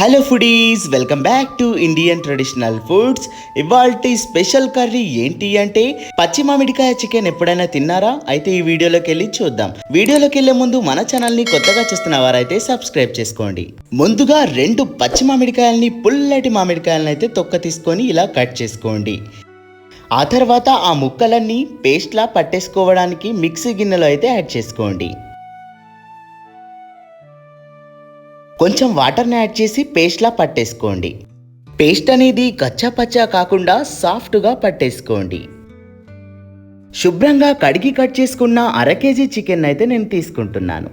Hello foodies welcome back to Indian traditional foods ఇవాల్టి special curry ఏంటి అంటే పచ్చి మామిడికాయ చికెన్ ఎప్పుడైనా తిన్నారా? అయితే ఈ వీడియోలోకి వెళ్ళి చూద్దాం. వీడియోలోకి వెళ్ళే ముందు మన ఛానల్ని కొత్తగా చూస్తున్న వారైతే సబ్స్క్రైబ్ చేసుకోండి. ముందుగా రెండు పచ్చి మామిడికాయల్ని పుల్లటి మామిడికాయలను అయితే తొక్క తీసుకొని ఇలా కట్ చేసుకోండి. ఆ తర్వాత ఆ ముక్కలన్నీ పేస్ట్లా పట్టేసుకోవడానికి మిక్సీ గిన్నెలో అయితే యాడ్ చేసుకోండి. కొంచెం వాటర్ని యాడ్ చేసి పేస్ట్లా పట్టేసుకోండి. పేస్ట్ అనేది కచ్చా పచ్చా కాకుండా సాఫ్ట్గా పట్టేసుకోండి. శుభ్రంగా కడిగి కట్ చేసుకున్న అర కేజీ చికెన్ అయితే నేను తీసుకుంటున్నాను.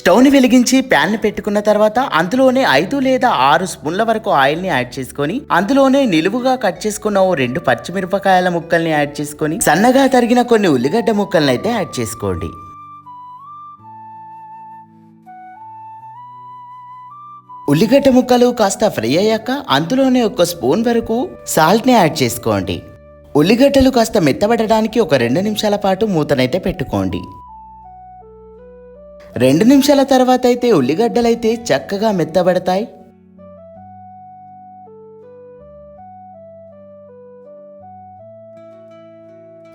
స్టవ్ని వెలిగించి ప్యాన్ పెట్టుకున్న తర్వాత అందులోనే ఐదు లేదా ఆరు స్పూన్ల వరకు ఆయిల్ని యాడ్ చేసుకొని అందులోనే నిలువుగా కట్ చేసుకున్న ఓ రెండు పచ్చిమిరపకాయల ముక్కల్ని యాడ్ చేసుకొని సన్నగా తరిగిన కొన్ని ఉల్లిగడ్డ ముక్కల్ని అయితే యాడ్ చేసుకోండి. ఉల్లిగడ్డ ముక్కలు కాస్త ఫ్రై అయ్యాక అందులోనే ఒక స్పూన్ వరకు సాల్ట్ని యాడ్ చేసుకోండి. ఉల్లిగడ్డలు కాస్త మెత్తబడడానికి ఒక రెండు నిమిషాల పాటు మూతనైతే పెట్టుకోండి. రెండు నిమిషాల తర్వాత అయితే ఉల్లిగడ్డలైతే చక్కగా మెత్తబడతాయి.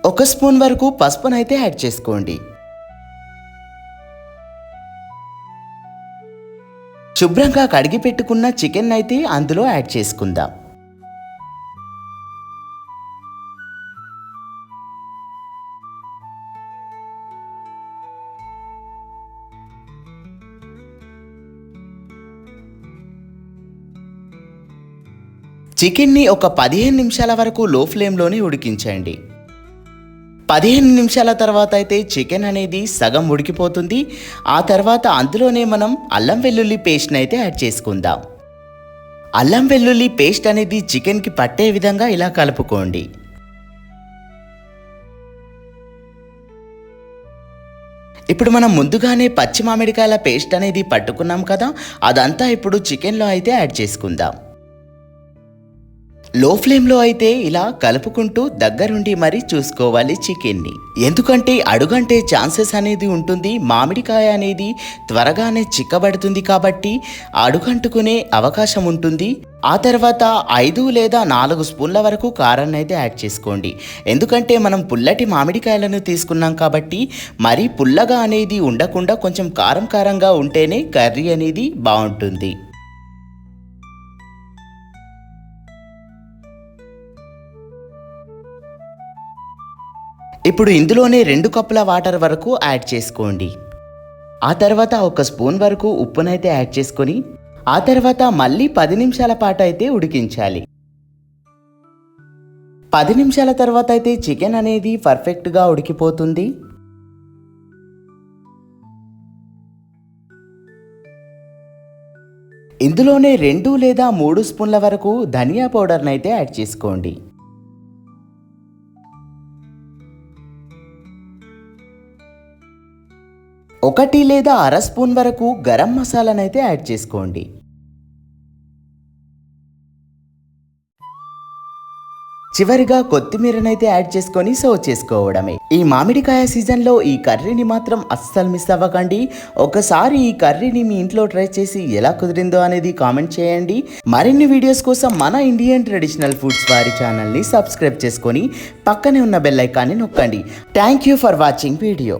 ఒక స్పూన్ వరకు పసుపునైతే యాడ్ చేసుకోండి. శుభ్రంగా కడిగి పెట్టుకున్న చికెన్ అయితే అందులో యాడ్ చేసుకుందాం. చికెన్ని ఒక పదిహేను నిమిషాల వరకు లో ఫ్లేమ్లోనే ఉడికించండి. పదిహేను నిమిషాల తర్వాత అయితే చికెన్ అనేది సగం ఉడికిపోతుంది. ఆ తర్వాత అందులోనే మనం అల్లం వెల్లుల్లి పేస్ట్ని అయితే యాడ్ చేసుకుందాం. అల్లం వెల్లుల్లి పేస్ట్ అనేది చికెన్కి పట్టే విధంగా ఇలా కలుపుకోండి. ఇప్పుడు మనం ముందుగానే పచ్చి మామిడికాయల పేస్ట్ అనేది పట్టుకున్నాం కదా అదంతా ఇప్పుడు చికెన్లో అయితే యాడ్ చేసుకుందాం. లో ఫ్లేమ్లో అయితే ఇలా కలుపుకుంటూ దగ్గరుండి మరీ చూసుకోవాలి చికెన్ని. ఎందుకంటే అడుగంటే ఛాన్సెస్ అనేది ఉంటుంది మామిడికాయ అనేది త్వరగానే చిక్కబడుతుంది కాబట్టి అడుగంటుకునే అవకాశం ఉంటుంది. ఆ తర్వాత ఐదు లేదా నాలుగు స్పూన్ల వరకు కారాన్ని అయితే యాడ్ చేసుకోండి. ఎందుకంటే మనం పుల్లటి మామిడికాయలను తీసుకున్నాం కాబట్టి మరీ పుల్లగా అనేది ఉండకుండా కొంచెం కారం కారంగా ఉంటేనే కర్రీ అనేది బాగుంటుంది. ఇప్పుడు ఇందులోనే రెండు కప్పుల వాటర్ వరకు యాడ్ చేసుకోండి. ఆ తర్వాత ఒక స్పూన్ వరకు ఉప్పునైతే యాడ్ చేసుకొని ఆ తర్వాత మళ్ళీ పది నిమిషాల పాటు అయితే ఉడికించాలి. పది నిమిషాల తర్వాత అయితే చికెన్ అనేది పర్ఫెక్ట్గా ఉడికిపోతుంది. ఇందులోనే రెండు లేదా మూడు స్పూన్ల వరకు ధనియా పౌడర్ని అయితే యాడ్ చేసుకోండి. ఒకటి లేదా అర స్పూన్ వరకు గరం మసాలానైతే యాడ్ చేసుకోండి. చివరిగా కొత్తిమీరనైతే యాడ్ చేసుకొని సర్వ్ చేసుకోవడమే. ఈ మామిడికాయ సీజన్లో ఈ కర్రీని మాత్రం అస్సలు మిస్ అవ్వకండి. ఒకసారి ఈ కర్రీని మీ ఇంట్లో ట్రై చేసి ఎలా కుదిరిందో అనేది కామెంట్ చేయండి. మరిన్ని వీడియోస్ కోసం మన ఇండియన్ ట్రెడిషనల్ ఫుడ్స్ వారి ఛానల్ని సబ్స్క్రైబ్ చేసుకొని పక్కనే ఉన్న బెల్ ఐకాన్ని నొక్కండి. Thank you for watching video.